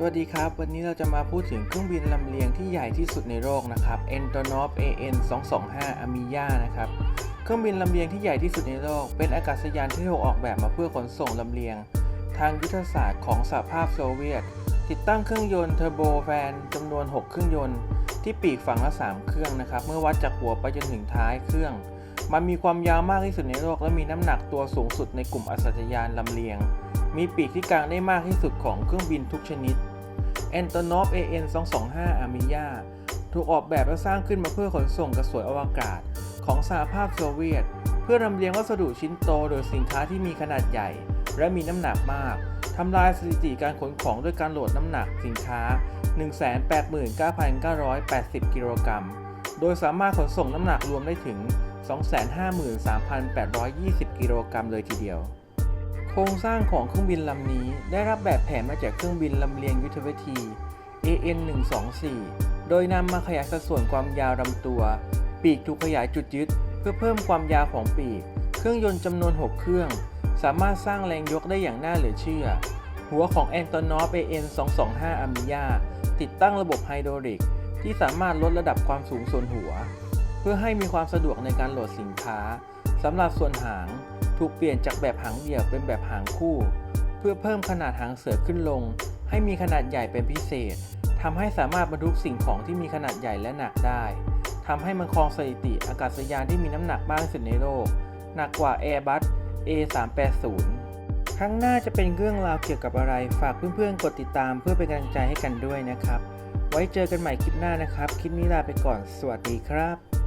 สวัสดีครับ วันนี้เราจะมาพูดถึงเครื่องบินลำเลียงที่ใหญ่ที่สุดในโลกนะครับ Antonov AN 225 Amiya นะครับ เครื่องบินลำเลียงที่ใหญ่ที่สุดในโลก เป็นอากาศยานที่ถูกออกแบบมาเพื่อขนส่งลำเลียง ทางยุทธศาสตร์ของสหภาพโซเวียต ติดตั้งเครื่องยนต์เทอร์โบแฟนจำนวน 6 เครื่องยนต์ ที่ปีกฝั่งละ 3 เครื่องนะครับ เมื่อวัดจากหัวไปจนถึงท้ายเครื่อง มันมีความยาวมากที่สุดในโลก และมีน้ำหนักตัวสูงสุดในกลุ่มอากาศยานลำเลียง มีปีกที่กางได้มากที่สุดของเครื่องบินทุกชนิด Antonov AN 225 Amiya ถูกออกแบบและสร้างขึ้นมาเพื่อขนส่งกระสวยอวกาศ ของสหภาพโซเวียต เพื่อลำเลียงวัสดุชิ้นโตโดยสินค้าที่มีขนาดใหญ่ และมีน้ำหนักมากทำลายสถิติการขนของด้วยการโหลดน้ำหนักสินค้า 189,980 กิโลกรัม โดยสามารถขนส่งน้ำหนักรวมได้ถึง 253,820 กิโลกรัมเลยทีเดียว โครงสร้างของเครื่องบินลำนี้ได้รับแบบแผนมาจากเครื่องบินลำเลียงยุทธวิธี AN 124โดยนำมาขยายสัดส่วนความยาวลำตัว ปีกถูกขยายจุดยึด เพื่อเพิ่มความยาวของปีก เครื่องยนต์จำนวน 6 เครื่อง สามารถสร้างแรงยกได้อย่างน่าเหลือเชื่อ หัวของ Antonov AN 225 Amiya ติดตั้งระบบไฮดรอลิก ที่สามารถลดระดับความสูงส่วนหัว เพื่อให้มีความสะดวกในการโหลดสินค้าสำหรับส่วนหาง ถูกเปลี่ยนจากแบบหางเดี่ยวเป็นแบบหางคู่ เพื่อเพิ่มขนาดหางเสือขึ้นลง ให้มีขนาดใหญ่เป็นพิเศษทำให้สามารถบรรทุกสิ่งของที่มีขนาดใหญ่และหนักได้ทำให้มันครองสถิติอากาศยานที่มีน้ำหนักมากที่สุดในโลก หนักกว่า Airbus A380 ครั้งหน้าจะเป็นเรื่องราวเกี่ยวกับอะไร ฝากเพื่อนๆกดติดตามเพื่อเป็นกำลังใจให้กันด้วยนะครับ ไว้เจอกันใหม่คลิปหน้านะครับ คลิปนี้ลาไปก่อน สวัสดีครับ